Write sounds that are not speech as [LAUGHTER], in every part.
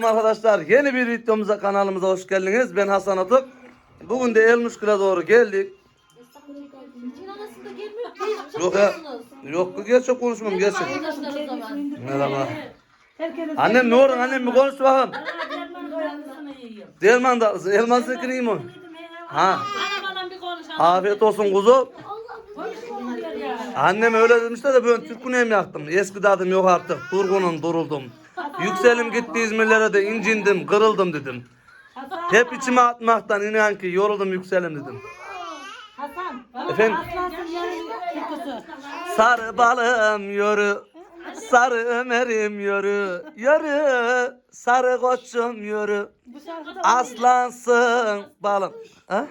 Aleyküm arkadaşlar. Yeni bir videomuza kanalımıza hoş geldiniz. Ben Hasan Atık. Bugün de Elmuşkır'a doğru geldik. Yok ya. Yok gerçek konuşmam gerçek. Merhaba. Annem ne olur annem bir konuş bakalım. Derman da elman sekini yiyeyim onu. Ha. Afiyet olsun kuzu. Annem öyle demişler de ben Türk güneyim yaktım. Eski dadım yok artık. Durgunum duruldum. Yükselim gitti İzmirlere de incindim kırıldım dedim. Hasan. Hep içime atmaktan inan ki yoruldum yükselim dedim. Hasan. Bana Efendim? Aslansın yarın türküsü. Sarı balım yürü, sarı Ömer'im yürü, yürü, sarı koçum yürü, Bu şarkıda aslansın balım. Ha?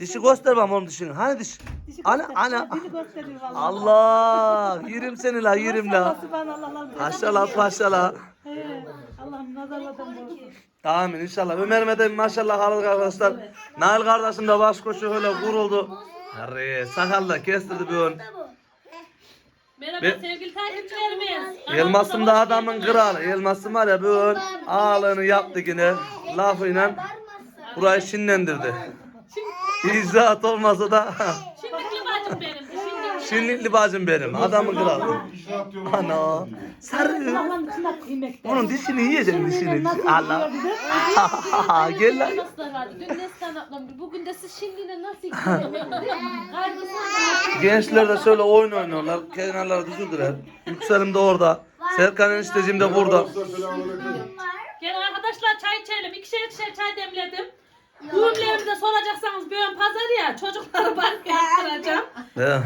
Dişi göster bana oğlum dişini. Hani diş? dişi Ana göster- ana. Dili gösteriyor vallahi. Allah, yerim seni la, yerim la. Subhanallah. Maşallah maşallah. He, Allah'ım nazarlardan korusun. Amin inşallah. Ömer'ime de maşallah alır arkadaşlar. Nail kardeşim de baş koşu öyle vuruldu. Arre, sakalla kestirdi bir ön. Merhaba Be- sevgili takipçilerimiz. Elmasım da adamın kralı. Elmasım var ya bir ön ağlığını yaptı yine. Lafıyla burayı şinlendirdi. İzat olmasa da Şimdiki bacım benim. Şimdi şinlikli bacım benim. Adamın kralı. Ana. Sarı. Allah'ın. Onun dişini yiyeceksin dişini. Allah. [LAUGHS] Gel lan. nasıl vardı? Dün Neslihan ablam bugün de siz şimdiyle nasıl gidiyorsunuz? Kardeşim. Gençler de şöyle oyun oynuyorlar. Kenarları düzüldüler. Yükselim de orada. Serkan enişteciğim de burada. Gel arkadaşlar çay içelim. İkişer ikişer çay demledim. Ürünlerimize soracaksanız bir ön pazar ya çocukları banka yaptıracağım. He.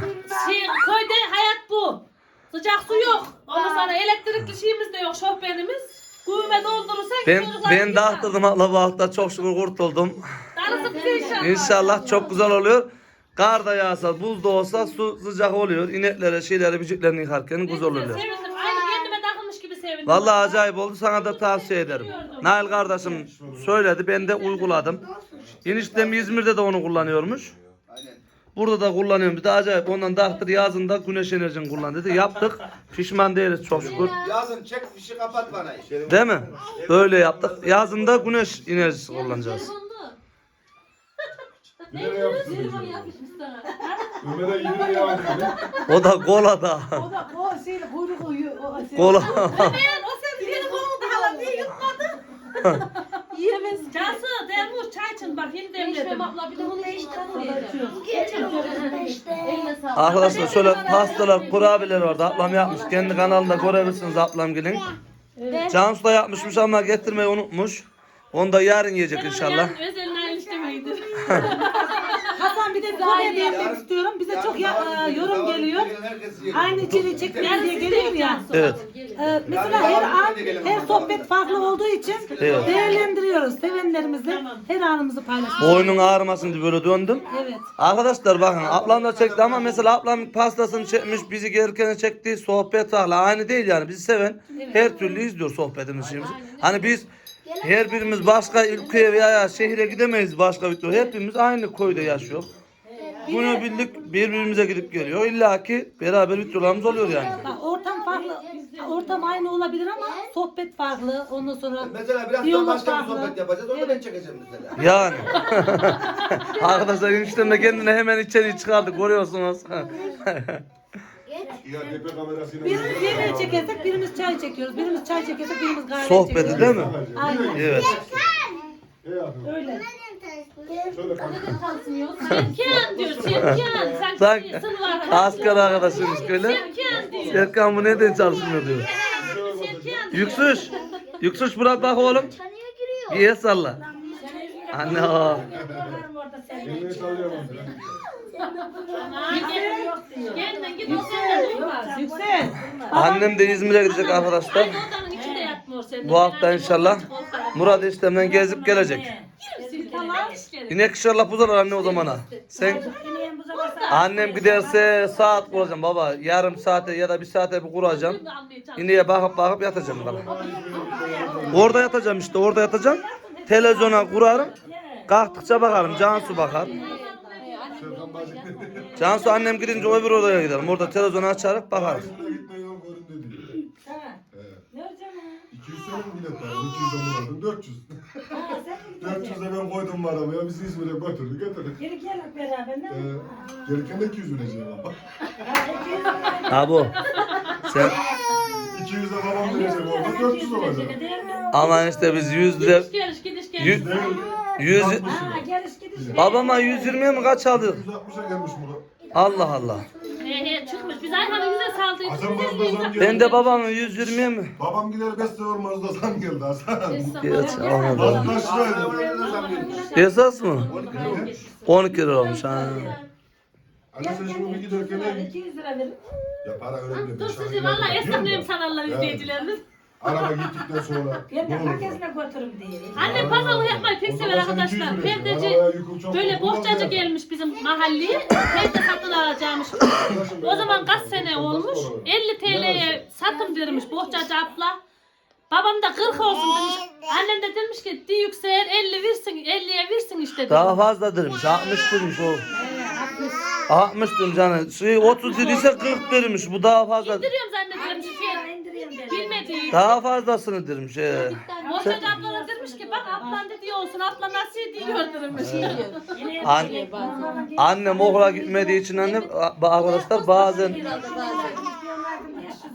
Şey, köyde hayat bu. Sıcak su yok. Ondan sonra elektrikli şeyimiz de yok şofbenimiz. Kuyume doldurursak Ben çocuklar ben gider. dağıttırdım abla bu hafta çok şükür kurtuldum. Darısı bize inşallah. İnşallah çok güzel oluyor. Kar da yağsa, buz da olsa su sıcak oluyor. İneklere, şeylere, vücutlarını yıkarken güzel oluyor. Sevindim. Aynı kendime takılmış gibi sevindim. Vallahi acayip oldu. Sana da tavsiye ederim. Nail kardeşim söyledi. Ben de uyguladım. Eniştem İzmir'de de onu kullanıyormuş. Burada da kullanıyorum. Bir de acayip ondan daktır yazında güneş enerjini kullan dedi. Yaptık. Pişman değiliz çok şükür. Yazın çek fişi kapat bana. Değil mi? Öyle yaptık. Yazında güneş enerjisi kullanacağız. Ne diyorsun? [LAUGHS] Ömer'e yine ya dedi. O da kolada. O da o şeyle kuyruk uyuyor. O şey. Kola. O sen telefonu da hala niye yutmadın? Yiyemez. Cansu, Dermuş çay için bak yeni demledim. abla bir de bunu Eline sağlık. Arkadaşlar şöyle pastalar, kurabiyeler vardı. Ablam yapmış. Kendi kanalında görebilirsiniz ablam gelin. Cansu da yapmışmış ama getirmeyi unutmuş. Onu da yarın yiyecek inşallah. Yani özel nail işlemeydir. Hasan [LAUGHS] bir de konuya değinmek istiyorum. Bize çok ya, e, yorum geliyor. Aynı içeriği çekmeye diye geliyor ya. Evet. E, mesela her an, her sohbet farklı olduğu için Evet. değerlendiriyoruz. Sevenlerimizle her anımızı paylaşıyoruz. Boynun ağrımasın diye böyle döndüm. Evet. Arkadaşlar bakın ablam da çekti ama mesela ablam pastasını çekmiş bizi gelirken çekti sohbet farklı aynı değil yani bizi seven her türlü izliyor sohbetimizi şeyimizi. Hani biz her birimiz başka ülkeye veya şehire gidemeyiz başka bir hepimiz aynı köyde yaşıyor. Bunu bildik birbirimize gidip geliyor. İlla ki beraber videolarımız oluyor yani. Bak, ortam farklı. Ortam aynı olabilir ama sohbet farklı. Ondan sonra Mesela biraz diyalog sonra başka bir farklı. sohbet yapacağız. Onu da ben çekeceğim mesela. Yani. [LAUGHS] Arkadaşlar eniştem de kendine hemen içeri çıkardı görüyorsunuz. Ya tepe kamerasıyla. Birimiz yemeği çekersek birimiz çay çekiyoruz. Birimiz çay çekersek birimiz kahve Sohbeti çekiyoruz. değil mi? Aynen. Evet. Öyle. Şöyle kanka. Serkan diyor, Serkan. Sanki Sanki sınıf var. asker arkadaşıymış böyle. Serkan diyor. Serkan bu neden çalışmıyor diyor. Serkan diyor. Yüksüş. Yüksüş bırak bak oğlum. Bir el salla. Anne o. Elini sallayamam. Kendin git o senden durmaz. Yüksel. Annem de İzmir'e gidecek arkadaşlar. Aynı odanın içinde yatmıyor senin. Bu hafta inşallah Murat istemden gezip gelecek. İnek inşallah buzarlar anne o zamana. Sen annem giderse saat kuracağım baba. Yarım saate ya da bir saate bir kuracağım. İneğe bakıp bakıp yatacağım bana. Orada yatacağım işte orada yatacağım. Televizyona kurarım. Kalktıkça bakarım. Cansu bakar. Cansu annem gidince öbür odaya giderim. Orada televizyonu açarıp bakarım. Gitme yok görün dedi. Ne olacak? 200 senin bilet var. 200'e muradın. 400. 400'e ben koydum arabaya. Bizi İzmir'e götürdü. Götürdü. Geri gel beraber ne? Ee, gelirken de 200 vereceğim ama. Ha bu. Sen 200'e babam verecek orada 400 olacak. aman işte biz 100 lira Gidiş geliş gidiş geliş. Yüz- Değil. 100 Ha geliş gidiş. babama 120'ye mi kaç aldık? 160'a gelmiş bu. Allah Allah. He he çıkmış. Biz Ayhan'ı yüze saldıydık. Hasan Mazda zam geldi. Ben de babamın 120'ye mi? Babam gider 5 sefer Mazda zam geldi Hasan. Geç şuraydı. Esas mı? 12 lira olmuş ha. Sen şimdi giderken ne? 200 lira verin. Ya para önemli. Dur sizi valla esnaflayayım sanarlar Evet. izleyicilerimiz. Araba gittikten sonra Ben ne de olur? herkesle götürüm diye. Annem pazarlık yapmayı pek O sever arkadaşlar. 200 vereceksin. Perdeci Arabaya yüküm çok böyle bohçacı kullanmıyor. gelmiş bizim mahalleye. Perde satın alacakmış. O zaman kaç sene olmuş? 50 TL'ye satım dermiş bohçacı abla. Babam da 40 olsun demiş. Annem de demiş ki di yüksel 50 versin 50'ye versin işte. Daha fazla demiş. 60 demiş o. 60 demiş yani. Şey 30 dediyse 40 demiş. Bu daha fazla. İndiriyorum zannediyorum şu şey. Bilmediği. Daha fazlasını demiş. He. Bohçacı ablana demiş ki bak ablan dediği olsun abla nasıl diyor demiş. An annem okula gitmediği için annem arkadaşlar bazen 500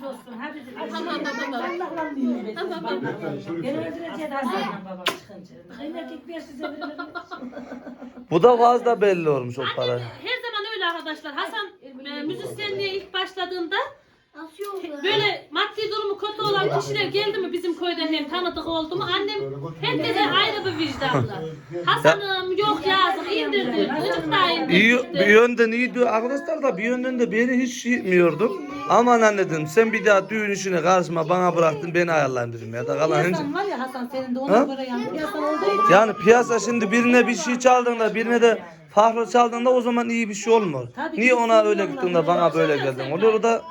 olsun. Hadi dedim. Allah'la diyor. Beni öldüreceğiz Hasan'la babam çıkınca. Kıymetlik 500 veririm. bu da fazla belli olmuş o para. Her zaman öyle arkadaşlar. Hasan e, müzisyenliğe ilk başladığında böyle maddi durumu kötü olan kişiler geldi mi bizim köyden hem tanıdık oldu mu annem herkese ayrı bir vicdanlı. Hasan'ım yok yazık indirdi. Çocuk da indirdi. İyi, bir yönden iyi diyor. Arkadaşlar da bir yönden de beni hiç şey etmiyordu. Aman anne dedim sen bir daha düğün işine karışma bana bıraktın beni ayarlayın dedim ya da kalan Piyasan var ya Hasan senin de Ha? ona göre yani piyasan olduğu için. Yani piyasa şimdi birine bir şey çaldığında birine de farklı çaldığında o zaman iyi bir şey olmuyor. Tabii Niye ona öyle gittin de bana böyle geldin? Oluyor da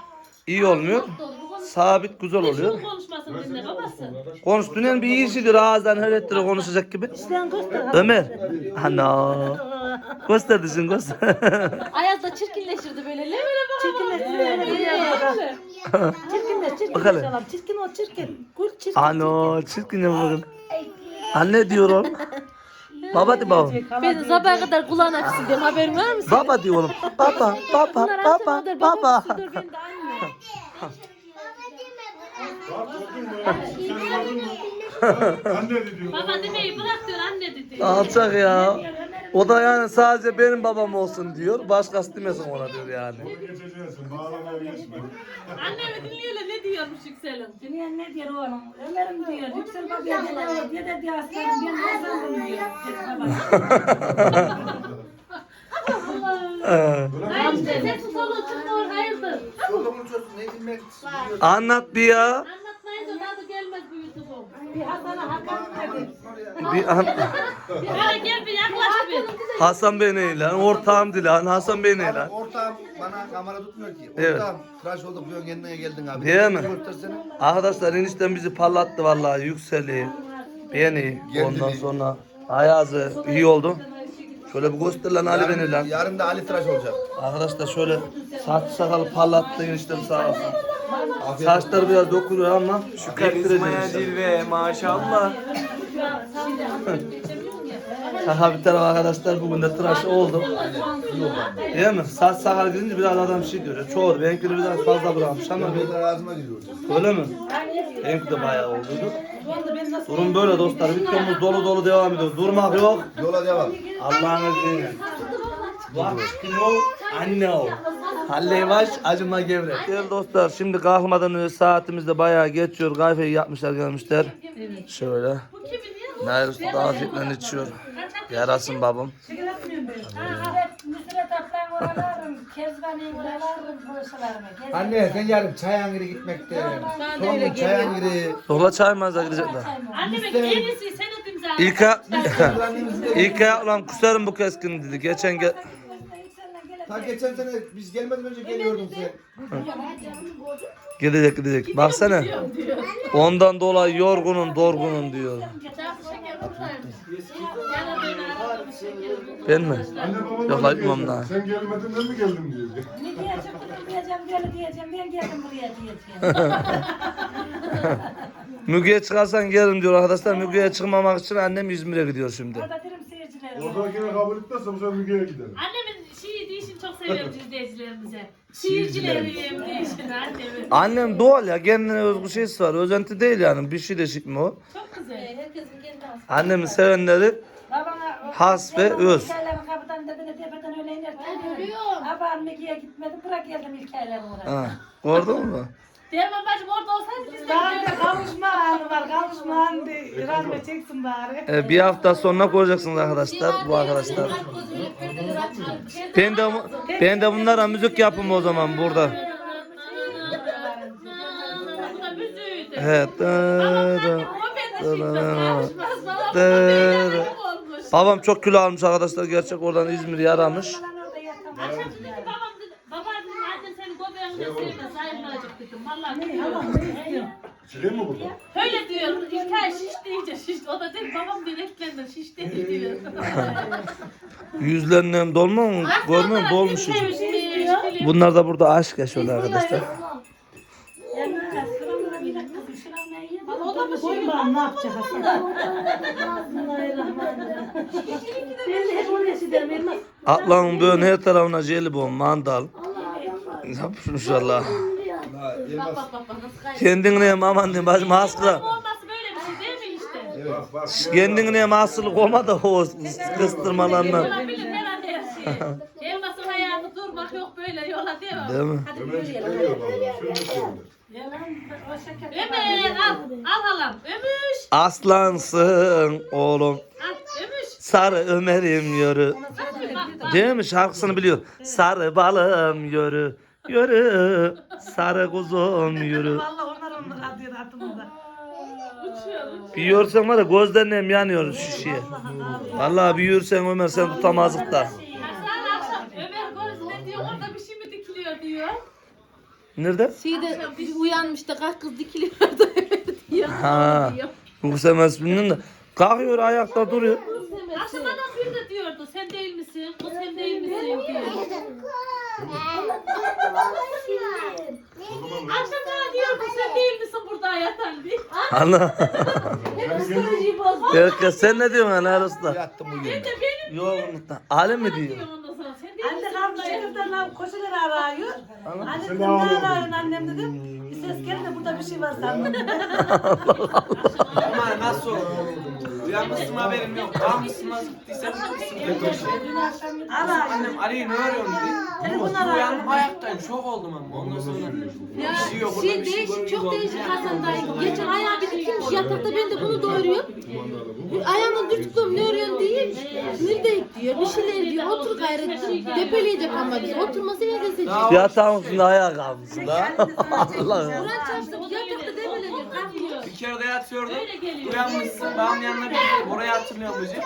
iyi olmuyor. Sabit güzel oluyor. Şunun konuşmasını dinle babası. Bir iyisidir ağızdan her ettirir konuşacak gibi. Göster. Ömer. Ana. Gösterdi şimdi göster. Ayaz da çirkinleşirdi böyle. Ne böyle bak. Çirkinleş. Çirkinleş. Çirkinleş. Bakalım. oğlum. Çirkin o çirkin. Gül çirkin. Ano çirkin ya bakın. Anne diyor oğlum. Baba de baba. Ben sabaha kadar kulağına pisi diyorum. Haberin var mı? Baba diyor oğlum. Baba, baba, Bunlar baba, kadar baba. baba pisidir ben de anne. Sen? Anne de diyor. Baba demeyi bırak diyor anne dedi. Alçak ya. O da yani sadece benim babam olsun diyor. Başkası demesin ona diyor yani. Geçeceksin. Bağlamaya geçme. Annemi dinliyorlar ne diyormuş Yüksel'in. Dinleyen ne diyor oğlum? Ömer'im diyor. Yüksel babaya ne diyor? Diye de diyor aslanım. Ben ne sandım diyor. Ee, Hayır işte hayırdır. Çoluğumun çocuğu ne bilmek istiyor? Anlat bir ya. Anlatmayınca Bir Hasan'a hakaret edin. Bir an... Bir ara gel bir yaklaş bir. Hasan Bey ne lan? Ortağım değil lan. Hasan Bey ne lan? Ortağım bana kamera tutmuyor ki. Evet. Ortağım tıraş olduk diyorsun kendine geldin abi. Değil mi? Arkadaşlar enişten bizi parlattı vallahi yükseli. Beni ondan sonra Ayaz'ı iyi oldu. Şöyle bir göster lan Ali beni lan. Yarın da Ali tıraş olacak. Arkadaşlar şöyle saç sakalı parlattı eniştem sağ olsun. Saçları biraz dokunuyor ama şu karaktereceğim işte. Zirve maşallah. [LAUGHS] Şaka bir tarafa arkadaşlar bugün de tıraş oldu. Değil mi? Saç sakal gidince biraz adam şey diyor. Çoğu benimkini biraz fazla bırakmış ama Ben de ağzıma giriyor. öyle mi? Benimki de bayağı oldu. Durum böyle dostlar. Videomuz dolu dolu devam ediyor. Durmak yok. Yola devam. Allah'ın izniyle. Vakti no, anne ol. Halle yavaş, acıma gevrek. Değerli dostlar, şimdi kalkmadan önce saatimiz de bayağı geçiyor. Kahveyi yapmışlar gelmişler. Şöyle. Nail Usta afiyetle içiyor. Yarasın babam. Anne sen yarın Çayangir'e gitmekte. Son gün Çayangir'i. Zorla çay mağaza gidecekler. Annemin en iyisi sen imza. İlk İlk ayaklan kusarım bu keskin dedi. Geçen ge Ta geçen sene biz gelmeden önce geliyordun sen. gidecek gidecek. Baksana. Ondan dolayı yorgunun, dorgunun diyor. Çarpı Ben mi? Anne baban Yok lan imam diyecek, daha. Sen gelmedin de mi geldin diyecek. Ne diyeceğim kızım diyeceğim böyle diyeceğim ben geldim buraya diyeceğim. [LAUGHS] Müge'ye çıkarsan gelirim diyor arkadaşlar. Müge'ye çıkmamak için annem İzmir'e gidiyor şimdi. Orada derim seyircilerim. Oradakine kabul etmezse bu sefer Müge'ye gidelim. Annemin şiir deyişini çok seviyoruz izleyicilerimize. Şiircilerim deyişini annemin. Annem doğal ya kendine özgü şeysi var. Özenti değil yani. Bir şey değişik mi o? Çok güzel. Herkesin kendi. Annemin sevenleri Has ve öz. İlkerlerin kapıdan dedine tepeden öyle inerken diyorum. Abam Meki'ye gitmedim bırak geldim İlkerlerin oraya. Ha. Gördün mü? Derman bacım orada olsaydı biz de Daha kavuşma anı var. Kavuşma anı bir rahmet çeksin bari. Ee, bir hafta sonra göreceksiniz arkadaşlar bu arkadaşlar. Ben de, ben de bunlara müzik yapım o zaman burada. Da. Evet. Da, da. de karışmaz. Babam Da, da da. Babam çok kilo almış arkadaşlar. Gerçek oradan İzmir'i aramış. Ben orada yatamam. Akşam dedi ki babam dedi, baba dedim annem seni göbeğinde sevmez, zayıflayacak dedim. Vallahi Ne bilmiyorum. yalan ne istiyorsun? Çıkayım mı buradan? Öyle diyor. İlkay şiş deyince şiş. O da dedi babam diyor etlendim şiş dedi diyor. [LAUGHS] Yüzlerinden dolma mı? Görmüyor musun? Dolmuş. Bunlar da burada aşk yaşıyorlar arkadaşlar. Yalnız sıramına bir dakika bir sıramına yiyin. Valla o da mı Koyun şey? bana ne yapacak Hasan? Bismillahirrahmanirrahim. Ben hep şey. Atlanın her tarafına jelibon, mandal. Yapmış valla. Bak bak bak bak nasıl kaybediyor. Kendine aman diyeyim bacım haskıla. Olması böyle bir şey değil mi işte? Bak bak. Kendine hastalık olma da o kıstırmalarla. Olabilir herhalde her şey. Elmasın hayatı durmak yok böyle yola devam. Değil mi? O şeker. Ömer al. Al halam. Ömüş. Aslansın oğlum. Al. Ömüş. Sarı Ömer'im yürü. Değil mi? Şarkısını biliyor. Sarı balım yürü. Yürü. Sarı kuzum [LAUGHS] yürü. Valla onlar onlar radyo ratımında. Bir yürsen var ya gözlerine yanıyor şişeye. Vallahi bir yürsen Ömer sen tutamazlık da. Hasan akşam Ömer ne diyor? Orada bir şey mi dikiliyor diyor. Nerede? Şeyde bir uyanmış da kaç kız dikiliyordu. [LAUGHS] Ha. Bu semez bilmiyorum da. Kalkıyor ayakta duruyor. Akşam adam bir de diyordu. Sen değil misin? O sen değil misin diyor. Akşam bana diyordu sen değil misin burada yatan diye. Bozdu. Herkes sen ne diyorsun Ali Usta? Yattım bugün. Ben de benim Yorgunluktan. Ali mi diyor? Sen değil Anne misin kalmış çekirden lan koşuları arıyor. Anne dedim ne arıyorsun annem dedim. Bir ses geldi de burada bir şey var sandım. [LAUGHS] Ama nasıl? [LAUGHS] Uyanmışsın haberim yok. Kalmışsın nasıl gittiysen gitmişsin. Annem Ali'yi ne arıyorsun dedi. telefon Uyandım ayaktayım şok oldum ama ondan sonra Ya bir şey yok şey bir şey değişik çok değişik Hasan dayı. Geçen ayağı bir dikilmiş yatakta ben de bunu doğuruyorum. Ayağını dürttüm ne örüyorsun değil. Neredeyik diyor bir şeyler diyor. Otur gayret depeleyecek ama bizi. Oturması yerdesin. Yatağın üstünde ayağa kalmışsın da. [LAUGHS] Allah'ım. Kur'an çarptı yatakta depeleniyor kere de yatıyordum. Uyanmışsın babamın yanına bir orayı hatırlıyorum bizi.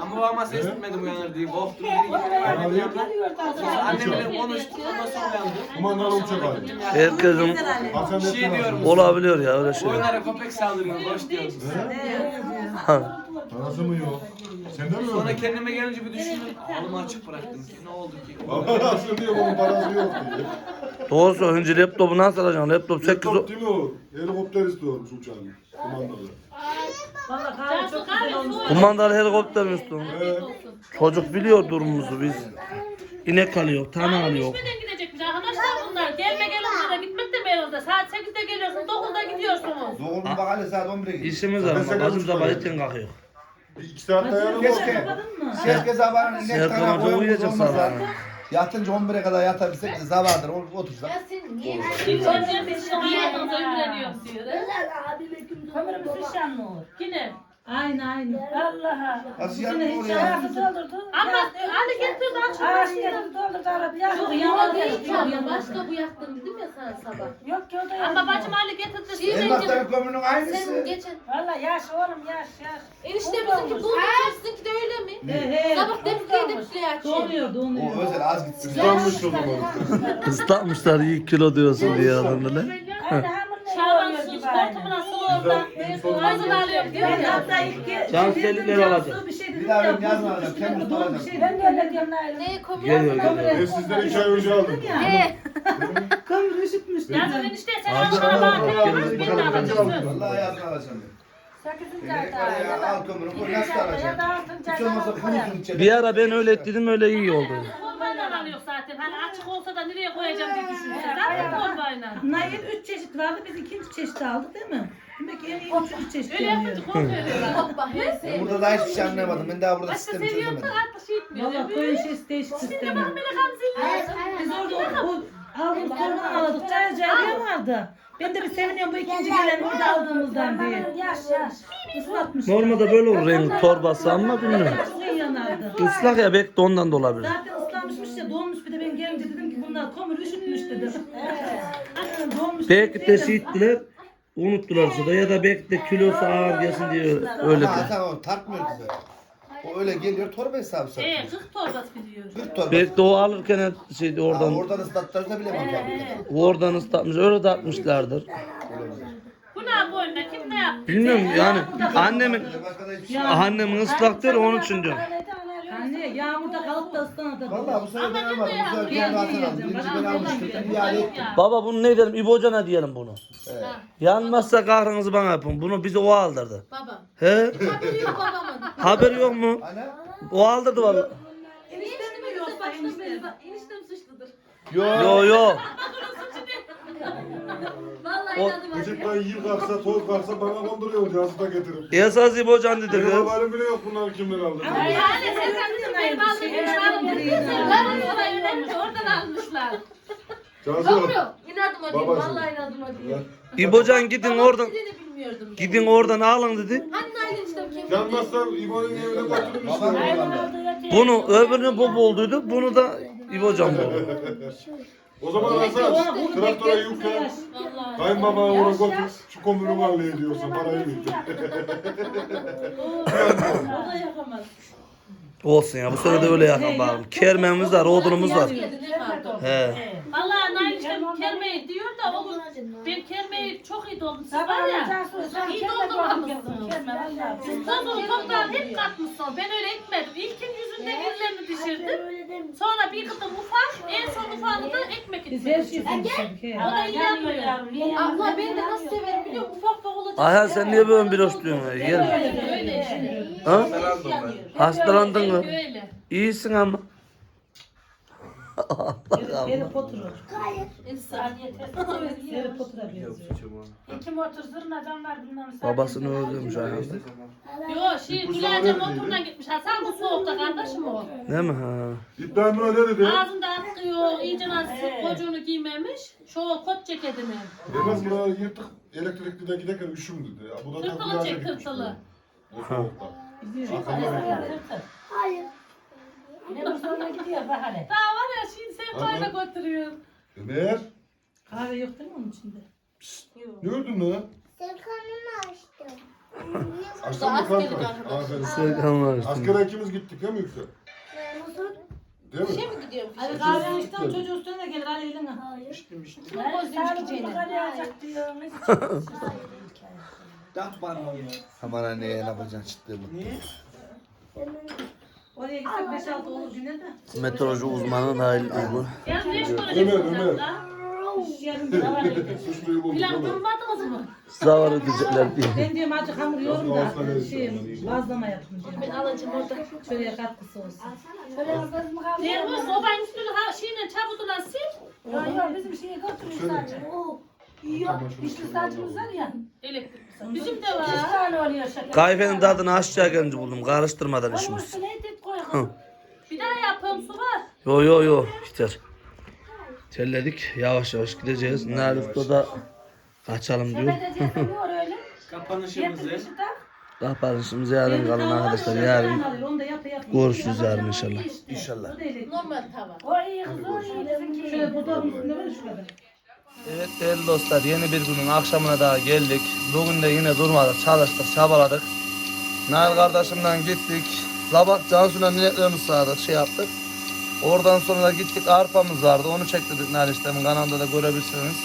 Ama babama ses etmedim uyanır diye. Korktum geri gittim. Yanına. Sonra Annemle konuştuk ondan sonra uyandım. Kumandan uçak abi. Herkesin Hasan şey diyorum. olabiliyor ya öyle şey. Oyunlara köpek saldırıyor. Boş diyorum. Parası mı yok? Sende mi yok? Sonra kendime gelince bir düşündüm. Oğlumu açık bıraktım ki. Ne oldu ki? Nasıl diyor bunun parası yok diye. Doğrusu önce laptopu nasıl alacaksın? Laptop 8 Laptop değil mi o? Helikopter istiyormuş uçağın. Kumandalı. Valla kahve çok güzel olmuş. Kumandalı helikopter mi istiyorsun? Evet. Çocuk biliyor durumumuzu biz. İnek alıyor, tane alıyor. İçmeden gidecekmiş arkadaşlar bunlar. Gelme gel onlara gitmek de meyilde. Saat 8'de geliyorsun 9'da gidiyorsunuz. Doğum bak hele saat 11'e gidiyor. İşimiz var ama bacım sabah erken kalkıyor. Bir iki saat dayanır Keşke. Keşke sabahın inek Serkan tane Hoca koyun uyuyacak olmasa. sabahına. Yatınca 11'e kadar yatabilsek de sabahdır ol- otursak. Şimdi önce biz şu hayatımıza ömreniyoruz diyor. Ömrümüz nişan mı olur? Yine. Aynı aynı. Allah'a. Nasıl Yine yapma hiç oraya? ayağımı doldurdu. Ama Ali getirdi akşam. Ağaç geldi doldurdu. Ya Yok yana değil ki abla. Başka bu yaktın dedim ya sana sabah. Yok ki o da Ama bacım Ali getirdi. Şey Şey, bence Elmasların kömürünün sen aynısı. geçen Valla yaş oğlum yaş yaş. enişte bizimki buldu sizinki de öyle mi? He he. Sabah depliğe depliğe açıyor. Donuyor donuyor. O özel az gitsin. Islanmış o zaman. Islatmışlar iyi kilo diyorsun diye adamlar. Aynı hamur ne Şaban sus hortumuna su orada. Hazır alıyorum diyor Ben ya. hatta ilk Can selikleri alacak. Bir şey dedim. daha ben yazma alacağım. Kendi Doğru bir alacağım. şey. Ben de öyle diyorum. Neye koymuyor? Geliyor geliyor. Ben sizden iki ay önce aldım. He. Kömür üşütmüş. Yazın enişte sen bana aldım, telefon aldım, ben de alacağım. aldım. Vallahi yazma alacağım. Sekizinci Gerek ayda. var ya al kömürü koy nasıl alacağım? Hiç olmazsa kurusun içeri. Bir ara ben öyle ettim öyle iyi oldu. Alıyor zaten. Hani açık olsa da nereye koyacağım diye düşünüyorsun. Zaten torbayla. Nail üç çeşit vardı. Biz ikinci çeşit aldık değil mi? Demek ki en iyi üçüncü çeşit Öyle yanıyor. yapınca. Hoppa. Ben sevdim. Burada daha hiçbir şey anlayamadım. Ben daha burada Başka sistemi seviyorum da çözemedim. artık şey etmiyor. Valla koyun şeysi değişik sistemi. Böyle kamzil. Biz orada o aldığımız torbadan aldık. Cayır cayır vardı. Ben de bir seviniyorum bu ikinci gelen burada aldığımızdan diye. Yaş yaş. Islatmış. Normalde böyle olur renk torbası ama bilmiyorum. Çok iyi yanardı. Islak ya belki de ondan da olabilir. Zaten dedim bunlar kömür üşütmüş dedim. Belki de şey ettiler, unuttular suda ya da belki de kilosu ağır gelsin diye öyle Ama de. o tartmıyor bize. O öyle geliyor torba hesabı satıyor. Ee, 40 torbası biliyor. Bir torba. Belki de o alırken şeydi Oradan, oradan oradan ıslattılar da bilemem tabii. oradan ıslatmış öyle de atmışlardır. Bu ne bu önüne kim ne yaptı? Bilmiyorum yani annemin Başka da hiçbir şey yok. annemin ıslak der onun için diyorum. Anne yağmurda kalıp da ıslanadı. Valla bu sefer ben almadım. Bu kendi hatun aldım. Birinci ben almıştım. Bir iade ettim. Baba bunu ne diyelim İbocana diyelim bunu. Evet. Yanmazsa kahrınızı bana yapın. Bunu bize o aldırdı. Babam. He? Haberi yok babamın. Haberi yok mu? O aldırdı valla. Eniştem mi bak. Eniştem suçludur. Yo yo. Vallahi [LAUGHS] O-. Gıcıktan yıl kalksa, toz kalksa bana konduruyor cihazı da getirip. Esas İbocan dedi Benim kız. haberim bile yok bunlar kimden aldı. Yani sen bizim benim aldığım işlerim oradan almışlar. Cihazı Doğru. yok. İnadım acıyor. Babacığım. Vallahi inadım acıyor. İbocan gidin oradan. Dediğini bilmiyordum. Gidin oradan alın dedi. Hani Nail eniştem kim? Yanmazsa İbo'nun evine işte. kullandı. Bunu öbürünü bu bulduydu. Bunu da İbocan buldu. O zaman Hasan traktöre yükle. Kayınbaba onu götür. Şu komünü hallediyorsa parayı ver. O da yapamaz. Olsun ya bu sene de öyle yakan bakalım. Kermemiz var, odunumuz var. He. Vallahi Nail işte kermeyi diyor da o ben kermeyi çok iyi doldum. Siz var ya. iyi doldurmamışsınız. Siz tozunu toprağını hep katmışsınız. Ben öyle etmedim. İlkin yüzünde ellerini pişirdim. Sonra bir kıtım ufak, en son ufağını da ekmek he. O da iyi yapmıyor. Abla ben de nasıl severim biliyor musun? Ufak ufak olacak. Ayhan sen niye böyle bir hoş diyorsun işte. Ha? Hastalandın mı? Öyle. İyisin ama. [LAUGHS] Harry Potter'ı. İnsan. Harry Potter'a benziyor. İki motor zırın adamlar bilmem. Babasını öldürmüş Ayhan. Yo şey Gülayca motoruna gitmiş. Hasan bu soğukta kardeşim o. Değil mi? Ha. İbrahim buna ne dedi? Ağzında atlıyor, iyice nasıl kocuğunu giymemiş. Şu kot ceketini. Yılmaz buraya yırtık elektrikli de giderken üşüm dedi. Ya, bu da Tırtılı takviye çek gitmiş tırtılı. O soğukta. Arkamda bekliyor. Ne bu sonra gidiyor bahane. Daha var ya şimdi sen bayla götürüyor. Ömer. Kahve yok değil mi onun içinde? Ne ördün lan? Sen karnını açtım. Açtın mı kanka? Aferin. Üstünde. Askere ikimiz gittik değil mi Yüksel? Değil Bir şey mi? mi gidiyorum? Ali kahve içten çocuğu üstüne de gelir Ali eline. Kazanacak diyor. [LAUGHS] Aman anne ne yapacaksın çıktı bu. Oraya gitsek 5-6 olur yine de. Meteoroloji uzmanı Nail Uygur. Ya ne iş Ömer, Ömer. da? Yarın bir var. Suçluyu bulduk Plan Ömer. kurmadınız mı? Zavar edecekler diye. Ben diyorum acı hamur yiyorum Olsa da şey bazlama yapın diyorum. Ben alacağım orada. Şöyle katkısı olsun. Ne bu sobanın üstünü ha şeyle çabukla sil. Yok yok bizim şeyi götürüyor sadece. O Yok işte saçımız var ya. Elektrik. Bizim de Üç var. tane oluyor şeker. Kahvenin tadını aşağı gelince buldum. Karıştırmadan Onun işimiz. üstüne edip koy. Bir daha yapalım su var. Yo yo yo. Biter. Terledik. Yavaş yavaş gideceğiz. Nail da kaçalım diyor. Bedece koyuyor öyle. Kapanışımızı. Kapanışımız yarın kalın arkadaşlar. Yarın Onu da görüşürüz yarın inşallah. İnşallah. O da elektrik. Normal tava. O iyi kız o iyi bizimki. Şöyle fotoğrafın üstünde böyle şu kadar. Evet değerli dostlar yeni bir günün akşamına daha geldik. Bugün de yine durmadık, çalıştık, çabaladık. Nail kardeşimden gittik. Labak Cansu'yla niyetlerimizi sağladık, şey yaptık. Oradan sonra gittik arpamız vardı, onu çektirdik Nail işlemin kanalda da görebilirsiniz.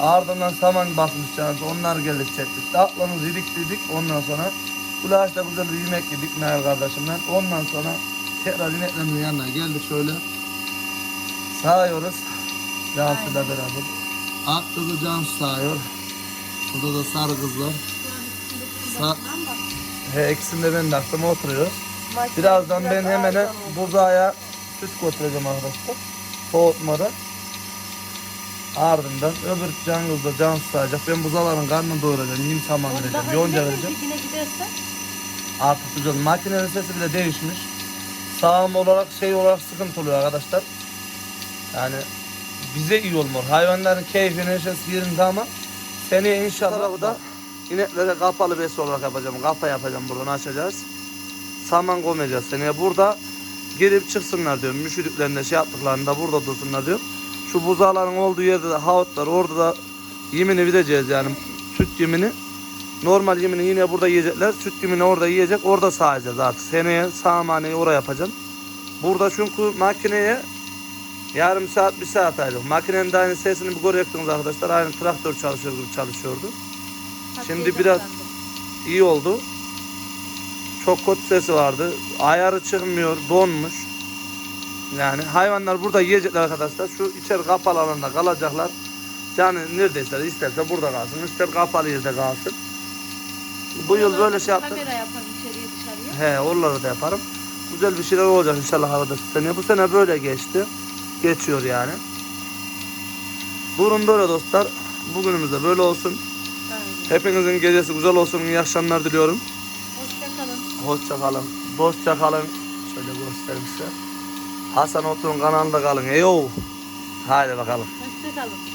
Ardından saman basmış Cansu, onlar geldik çektik. Tatlımızı yedik dedik, ondan sonra Kulaşta güzel bir yemek yedik Nail kardeşimle. Ondan sonra tekrar ineklerimizin yanına geldik şöyle. Sağıyoruz. Cansu'yla beraber. Ak kızı Cansu sağıyor. Burada da sarı kızlar. Sa He ikisini de ben de aklıma oturuyor. Birazdan ben hemen buzağa süt götüreceğim arkadaşlar. Soğutmada. Ardından öbür can kızda can sağacak. Ben buzaların karnını doyuracağım. Yem saman vereceğim. Yonca vereceğim. Artık güzel. Makinenin sesi bile değişmiş. Sağım olarak şey olarak sıkıntı oluyor arkadaşlar. Yani bize iyi olmuyor. Hayvanların keyfi neşesi yerinde ama seneye inşallah da ineklere kapalı besi olarak yapacağım. Kapa yapacağım buradan açacağız. Saman koymayacağız seneye. Burada girip çıksınlar diyorum. Müşürüklerinde şey yaptıklarında burada dursunlar diyorum. Şu buzağların olduğu yerde de havutlar orada da yemini videceğiz yani süt yemini. Normal yemini yine burada yiyecekler. Süt yemini orada yiyecek. Orada sağacağız artık. Seneye sağmaneyi oraya yapacağım. Burada çünkü makineye yarım saat bir saat ayırdık. Makinenin de aynı sesini bir görecektiniz arkadaşlar. Aynı traktör çalışıyor gibi çalışıyordu. Şimdi biraz iyi oldu. Çok kötü sesi vardı. Ayarı çıkmıyor, donmuş. Yani hayvanlar burada yiyecekler arkadaşlar. Şu içeri kapalı alanda kalacaklar. Canı neredeyse isterse burada kalsın, ister kapalı yerde kalsın. Bu yıl böyle şey yaptık. Kamera yaparım içeriye dışarıya. He, oraları da yaparım. Güzel bir şeyler olacak inşallah arkadaşlar. Bu sene böyle geçti. Geçiyor yani. Durum böyle dostlar. Bugünümüz de böyle olsun. Hepinizin gecesi güzel olsun. İyi akşamlar diliyorum. Hoşçakalın. Hoşça kalın. Dostça kalın. Şöyle göstereyim size. Hasan Otur'un kanalında kalın. Eyo. Haydi bakalım. Hoşçakalın.